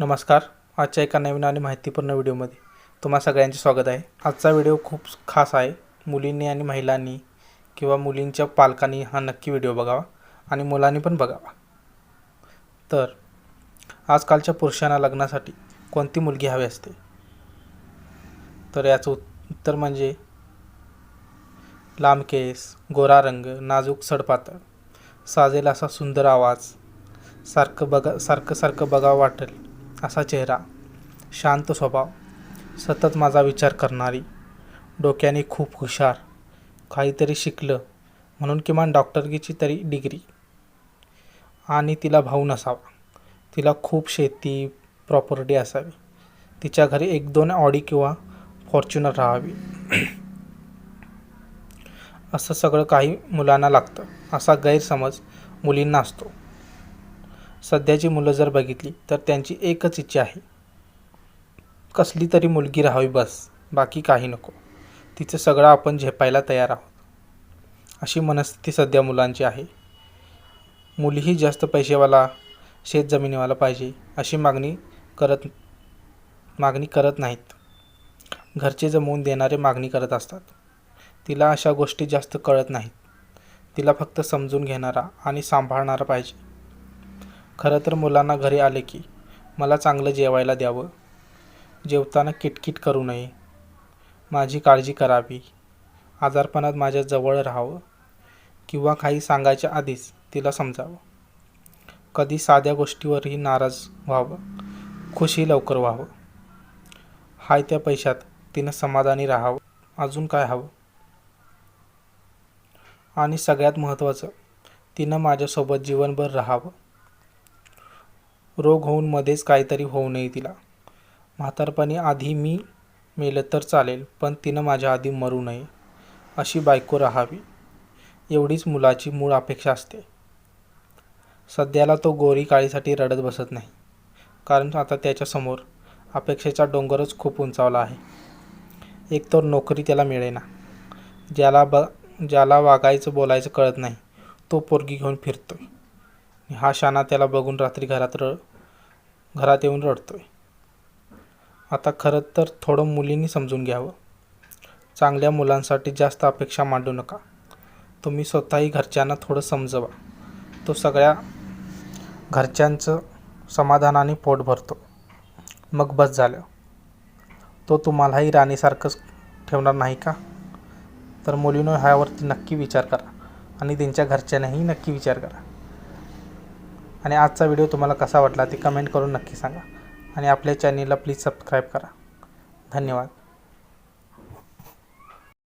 नमस्कार. आजच्या एका नवीन आणि माहितीपूर्ण व्हिडिओमध्ये तुम्हा सगळ्यांचे स्वागत आहे. आजचा व्हिडिओ खूप खास आहे. मुलींनी आणि महिलांनी किंवा मुलींच्या पालकांनी हा नक्की व्हिडिओ बघावा आणि मुलांनी पण बघावा. तर आजकालच्या पुरुषांना लग्नासाठी कोणती मुलगी हवी असते? तर याचं उत्तर म्हणजे लांब केस गोरा रंग नाजूक सडपातळ साजेल असा सुंदर आवाज सारखं बघा सारखं सारखं बघावं वाटेल. असा चेहरा शांत स्वभाव सतत माझा विचार करणारी डोक्याने खूप हुशार काहीतरी शिकलं म्हणून किमान डॉक्टरकीची तरी डिग्री आणि तिला भाऊ नसावा. तिला खूप शेती प्रॉपर्टी असावी. तिच्या घरी एक दोन ऑडी किंवा फॉर्च्युनर राहावी. असं सगळं काही मुलांना लागतं. असा गैरसमज मुलींना असतो. सध्याची मुलं जर बघितली तर त्यांची एकच इच्छा आहे. कसली तरी मुलगी राहावी बस बाकी काही नको. तिचं सगळं आपण झेपायला तयार आहोत. अशी मनस्थिती सध्या मुलांची आहे. मुलीही जास्त पैसेवाला शेत जमिनीवाला पाहिजे अशी मागणी करत मागणी करत नाहीत. घरचे जमवून देणारे मागणी करत असतात. तिला अशा गोष्टी जास्त कळत नाहीत. तिला फक्त समजून घेणारा आणि सांभाळणारा पाहिजे. खरं तर मुलांना घरी आले की मला चांगलं जेवायला द्यावं. जेवताना किटकिट करू नये. माझी काळजी करावी. आजारपणात माझ्या जवळ राहावं. किंवा काही सांगायच्या आधीच तिला समजावं. कधी साध्या गोष्टीवरही नाराज व्हावं. खुशी लवकर व्हावं. हाय त्या पैशात तिनं समाधानी राहावं. अजून काय हवं? आणि सगळ्यात महत्त्वाचं तिनं माझ्यासोबत जीवनभर राहावं. रोग होऊन मध्येच काहीतरी होऊ नये तिला. म्हातारपणी आधी मी मेलं तर चालेल पण तिनं माझ्या आधी मरू नये अशी बायको राहावी. एवढीच मुलाची मूळ अपेक्षा असते. सध्याला तो गोरी काळीसाठी रडत बसत नाही. कारण आता त्याच्यासमोर अपेक्षेचा डोंगरच खूप उंचावला आहे. एक तर नोकरी त्याला मिळेना. ज्याला ब ज्याला वागायचं बोलायचं कळत नाही तो पोरगी घेऊन फिरतोय. हा शाना त्याला बघून रात्री घरात र घरात येऊन रडतोय. आता खरं तर थोडं मुलींनी समजून घ्यावं. चांगल्या मुलांसाठी जास्त अपेक्षा मांडू नका. तुम्ही स्वतःही घरच्यांना थोडं समजवा. तो सगळ्या घरच्यांचं समाधानाने पोट भरतो. मग बस झालं. तो तुम्हालाही राणीसारखंच ठेवणार नाही का? तर मुलीनं ह्यावरती नक्की विचार करा आणि त्यांच्या घरच्यांनाही नक्की विचार करा. आणि आजचा व्हिडिओ तुम्हाला कसा वाटला ते कमेंट करून नक्की सांगा. आणि आपल्या चॅनेलला प्लीज सबस्क्राईब करा. धन्यवाद.